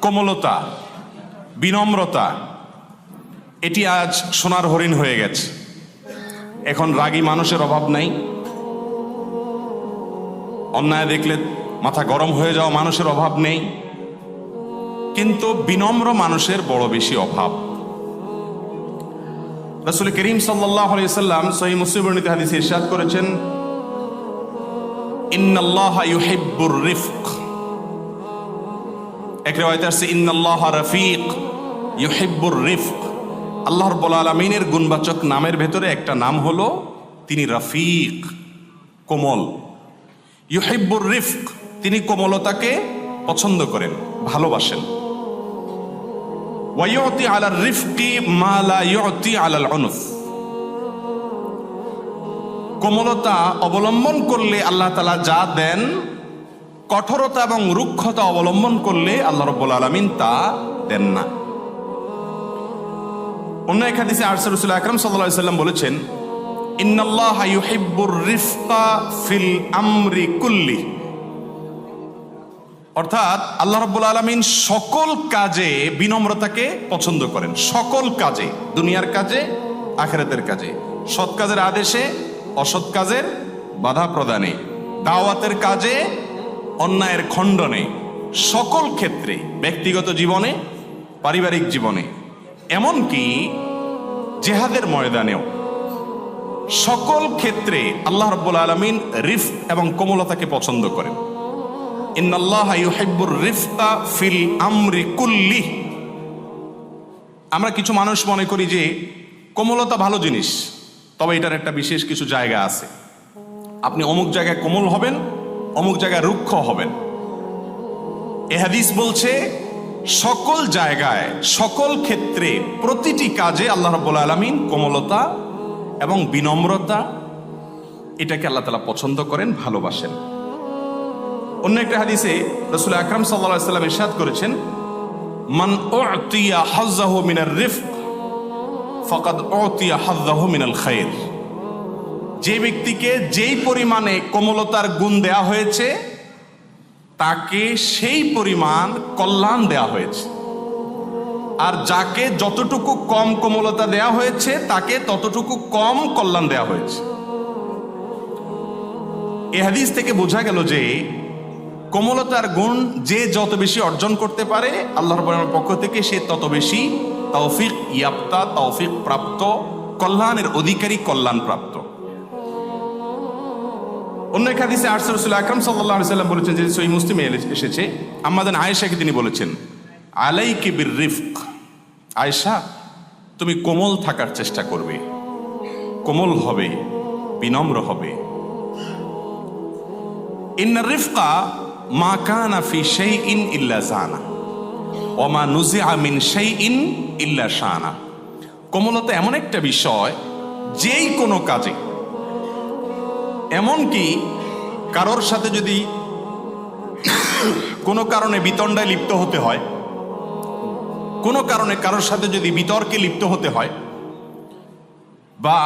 কোমলতা, বিনম্রতা, এটি আজ সোনার হরিণ হয়ে গেছে। এখন রাগী মানুষের অভাব নাই। অন্যায় দেখলে মাথা গরম হয়ে যাওয়া মানুষের অভাব নেই। কিন্তু বিনম্র মানুষের বড় বেশি অভাব। রাসূল করিম সাল্লাম সহিহ মুসলিম বর্ণিত হাদিসে ইরশাদ করেছেন, ইন্নাল্লাহা ইউহিব্বুর রিফক। এক রিওয়ায়াতে আসছে, ইন্নাল্লাহা রাফিক, ইউহিব্বুর রিফক। আল্লাহ রাব্বুল আলামিনের গুণবাচক নামের ভেতরে একটা নাম হলো তিনি রাফিক, কোমল। ইউহিব্বুর রিফক, তিনি কোমলতাকে পছন্দ করেন, ভালোবাসেন। ওয়াইউতি আলার রিফকি মা লা ইউতি আলাল উনফ কোমলতা অবলম্বন করলে আল্লাহ তালা যা দেন কঠোরতা এবং রুক্ষতা অবলম্বন করলে আল্লাহ রব্বুল আলমিন তা দেন না। অন্য এক হাদিসে আরসা রসুল আকরম সাল্লাহ সাল্লাম বলেছেন, ইন্নাল্লাহ ইউহিব্বুর রিফকা ফিল আমরি কুল্লি। অর্থাৎ আল্লাহ রব্বুল আলমিন সকল কাজে বিনম্রতাকে পছন্দ করেন। সকল কাজে, দুনিয়ার কাজে, আখেরাতের কাজে। সৎ কাজের আদেশে, অসৎ কাজের বাধা প্রদানে। দাওয়াতের কাজে অন্যায়ের খণ্ডনে, সকল ক্ষেত্রে, ব্যক্তিগত জীবনে, পারিবারিক জীবনে, এমনকি জেহাদের ময়দানেও। সকল ক্ষেত্রে আল্লাহ রব্বুল আলমিন রিফ এবং কোমলতাকে পছন্দ করেন। রিফকা ফিল আমরা কিছু মানুষ মনে করি যে, কোমলতা ভালো জিনিস, তবে এটার একটা বিশেষ কিছু জায়গা আছে। আপনি অমুক জায়গায় কোমল হবেন অমুক জায়গায় রুক্ষ হবেন। এ হাদিস বলছে, সকল জায়গায়, সকল ক্ষেত্রে প্রতিটি কাজে আল্লাহ রব্বুল আলমিন কোমলতা এবং বিনম্রতা, এটাকে আল্লাহ তালা পছন্দ করেন, ভালোবাসেন। অন্য একটা হাদিসে রসুল আকরাম সাল্লাহ সাল্লাম ইরশাদ করেছেন, মান হাজ্জাহু মিনার রিফক, ফাকাদ উতিয়া হাজ্জাহু মিনাল খায়র যে ব্যক্তিকে যেই পরিমাণে কোমলতার গুণ দেয়া হয়েছে, তাকে সেই পরিমাণ কল্যাণ দেয়া হয়েছে। আর যাকে যতটুকু কম কোমলতা দেয়া হয়েছে, তাকে ততটুকু কম কল্যাণ দেয়া হয়েছে। এ হাদিস থেকে বোঝা গেল যে, কোমলতার গুণ যে যত বেশি অর্জন করতে পারে আল্লাহর পক্ষ থেকে সে তত বেশি তৌফিক ইয়াপ্তা তৌফিক প্রাপ্ত, কল্যাণের অধিকারী কল্যাণ প্রাপ্ত অন্য এক হাদিসে আরসা রসুল আকরম সাল্লাহ সাল্লাম বলেছেন যে সই মুসলিমে এসেছে আমাদের আয়েশাকে তিনি বলেছেন আলাই কিবির রিফক আয়েশা, তুমি কোমল থাকার চেষ্টা করবে। কোমল হবে, বিনম্র হবে। ইন্না রিফকা মা কানা ফি শাইইন ইল্লা জানা ওমা নুজিআ মিন শাইইন ইল্লা শানা। কোমলতা এমন একটা বিষয়, যেই কোনো কাজে এমনকি কারোর সাথে যদি কোনো কারণে বিতণ্ডায় লিপ্ত হতে হয়, কোনো কারণে কারোর সাথে যদি বিতর্কে লিপ্ত হতে হয়, বা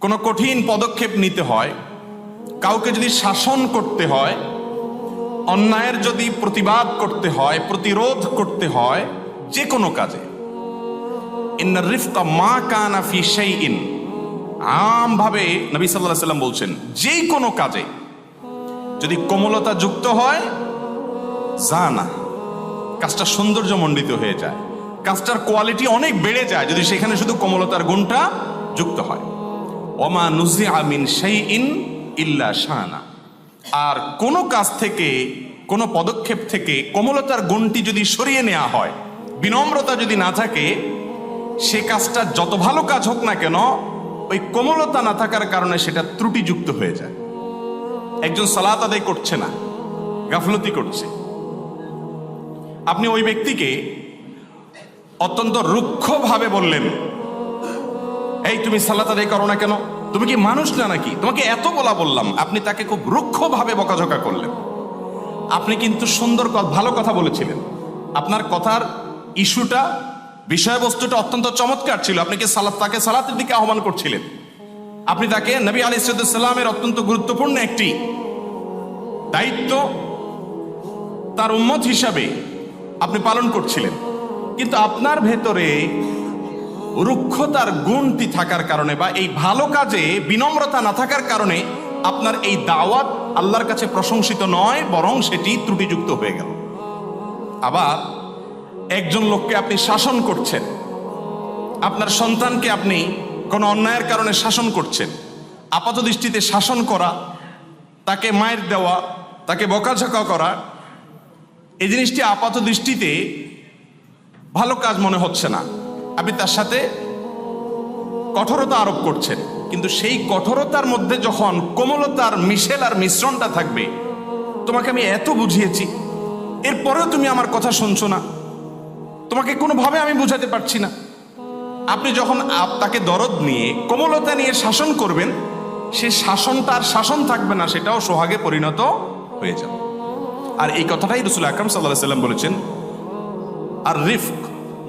কোনো কঠিন পদক্ষেপ নিতে হয়, কাউকে যদি শাসন করতে হয়, অন্যায়ের যদি প্রতিবাদ করতে হয়, প্রতিরোধ করতে হয়, যে কোনো কাজে, ইন্নার রিফকা মা কানা ফি শাইইন আমভাবে নবী সাল্লাল্লাহু সাল্লাম বলছেন যে কোনো কাজে যদি কোমলতা যুক্ত হয়, জানা, কাজটা সৌন্দর্যমণ্ডিত হয়ে যায়, কাজটার কোয়ালিটি অনেক বেড়ে যায় যদি সেখানে শুধু কোমলতার গুণটা যুক্ত হয়। ওমা নুজি আমিন সেই ইন ইল্লা শাহানা আর কোনো কাজ থেকে, কোনো পদক্ষেপ থেকে কোমলতার গুণটি যদি সরিয়ে নেওয়া হয়, বিনম্রতা যদি না থাকে, সে কাজটা যত ভালো কাজ হোক না কেন ওই কোমলতা না থাকার কারণে সেটা ত্রুটিযুক্ত হয়ে যায়। একজন সালাত আদায় করছে না, গাফলতি করছে। আপনি ওই ব্যক্তিকে অত্যন্ত রুক্ষভাবে বললেন, এই তুমি সালাত আদায় করো না কেন? তুমি কি মানুষ না নাকি? তোমাকে এত বলা বললাম, আপনি তাকে খুব রুক্ষভাবে বকাঝকা করলেন। আপনি কিন্তু সুন্দর ভালো কথা বলেছিলেন। আপনার কথার ইস্যুটা বিষয়বস্তুটা অত্যন্ত চমৎকার ছিল। আপনি কি সালাত, তাকে সালাতের দিকে আহ্বান করছিলেন? আপনি তাকে নবী আলী সাল্লামের অত্যন্ত গুরুত্বপূর্ণ একটি দায়িত্ব তার উম্মত হিসাবে আপনি পালন করছিলেন। কিন্তু আপনার ভেতরে রুক্ষতার গুণটি থাকার কারণে বা এই ভালো কাজে বিনম্রতা না থাকার কারণে আপনার এই দাওয়াত আল্লাহর কাছে প্রশংসিত নয়, বরং সেটি ত্রুটিযুক্ত হয়ে গেল। আবার একজন লোককে আপনি শাসন করছেন। আপনার সন্তানকে আপনি কোনো অন্যায়ের কারণে শাসন করছেন। আপাত দৃষ্টিতে শাসন করা, তাকে মায়ের দেওয়া, তাকে বকাঝকা করা, এই জিনিসটি আপাত দৃষ্টিতে ভালো কাজ মনে হচ্ছে না। আপনি তার সাথে কঠোরতা আরোপ করছেন, কিন্তু সেই কঠোরতার মধ্যে যখন কোমলতার মিশেল আর মিশ্রণটা থাকবে, তোমাকে আমি এত বুঝিয়েছি, এরপরেও তুমি আমার কথা শুনছো না। তোমাকে কোনোভাবে আমি বোঝাতে পারছি না। আপনি যখন তাকে দরদ নিয়ে, কোমলতা নিয়ে শাসন করবেন, সে শাসনটা আর শাসন থাকবে না, সেটাও সোহাগে পরিণত হয়ে যাবে। আর এই কথাটাই রসুল আকরম সাল্লাহ সাল্লাম বলেছেন, আর রিফক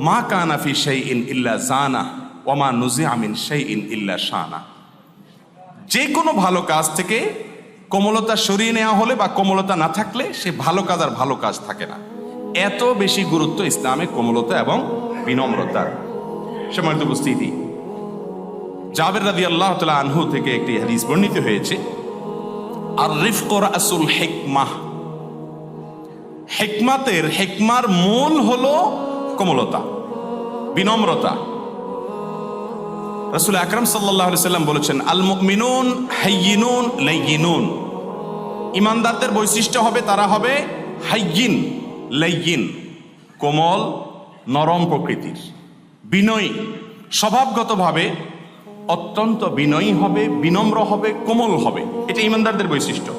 মা কানা ফি সেই ইন ইল্লা জানা ওমা নুজি আমিন সেই ইন ইল্লা শানা। যে কোনো ভালো কাজ থেকে কোমলতা সরিয়ে নেওয়া হলে বা কোমলতা না থাকলে সে ভালো কাজ আর ভালো কাজ থাকে না। এত বেশি গুরুত্ব ইসলামে কোমলতা এবং বিনম্রতার। সম্মানিত উপস্থিতি। জাবের রাদি আল্লাহ আনহু থেকে একটি হাদিস বর্ণিত হয়েছে আর রিফকর আসুল হেকমাহ। হেকমাতের, হেকমার মূল হলো কোমলতা, বিনম্রতা। রসুল আকরম সাল্লাম বলেছেন আল মিনুন হাইয়িনুন লাইয়িনুন। ইমানদারদের বৈশিষ্ট্য হবে, তারা হবে হাইয়িন। লাইয়িন কোমল, নরম প্রকৃতির। বিনয়ী, স্বভাবগতভাবে অত্যন্ত বিনয়ী হবে, বিনম্র হবে, কোমল হবে। এটা ইমানদারদের বৈশিষ্ট্য।